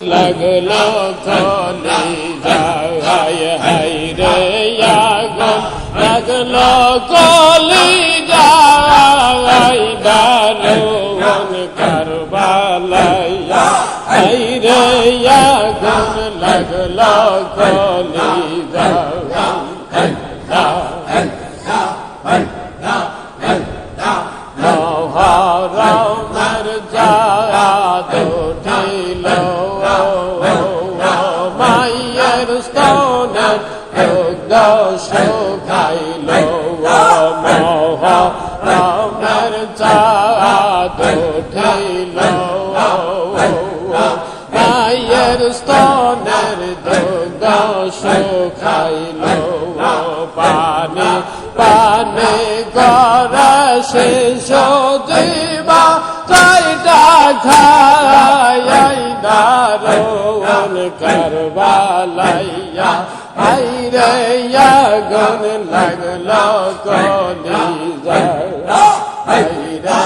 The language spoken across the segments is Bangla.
লাগল যায় হাই রে আগুন লাগল কলি যায় দারুণ কারবালাইয়া হাই রে আগুন লাগল কলি যায় মহারামের জাত দুগ্ধ শুকাইল মহারামের জাত উঠিল মায়ের স্তনের দুগ্ধ শুকাইল পানি পানি গড়া শিশু দিবা চাইটা খাই দারুণ করবালাইয়া আই রে আগুন লাগল কলি আই রে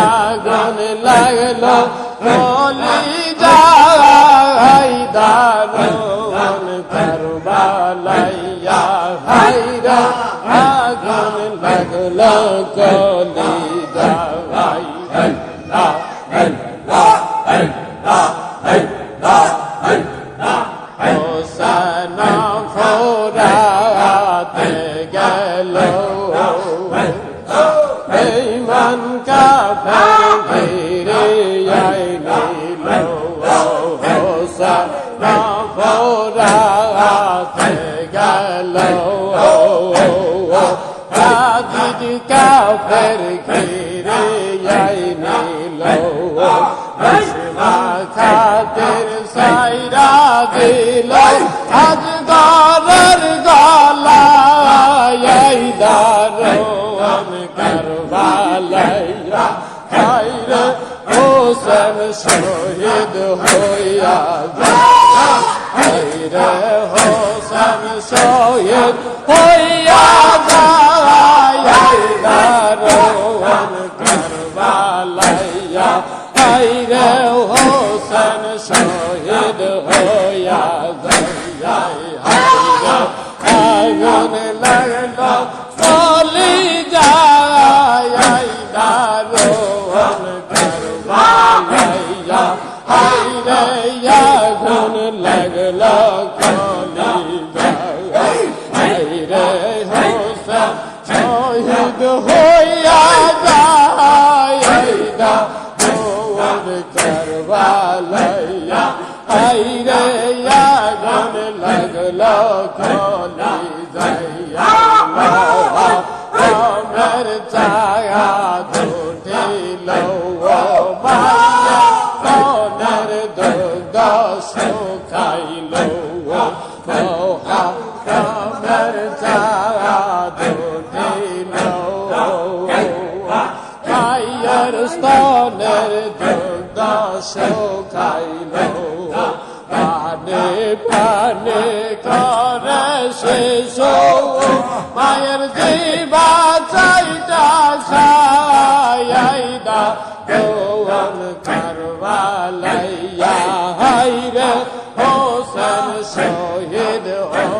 আগুন লাগল কলি যাই দারুণ করবালাইয়া আই রে আগুন লাগল কলি যাই হোসেন বেঈমান কাফের ঘিরে আইলিল হোসেন ফোরাতে গেল কাদিদ কাফের ঘিরে আইলিল খাতের সাইরা দিল, আজ গরের গলায় দারোয়ান কারবালাইয়া খাইরে হোসেন শহীদ হইয়া খাইরে হোসেন শহীদ হইয়া দারোয়ান কারবালাইয়া আইরে হোসেন শহীদ হইয়া আগুন লাগল আইরে হোসেন শহীদ হইয়া যায়। দা করবালাইয়া। আইরে আগুন লাগল কলি যাইয়া। আমার ছায়া দুটিল মায়া আমার ছায়া দুটিল মায়ের স্তনের দুগ্ধ শুকাইল পানে পানে করে শিশু, মায়ের জীবা চাইটা খাইদা দৌন করবালাইয়া, হাইরে হোসেন শহীদ হইয়া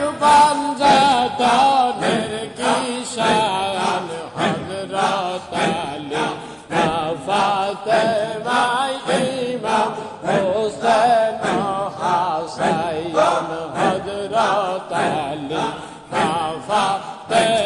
Thank you.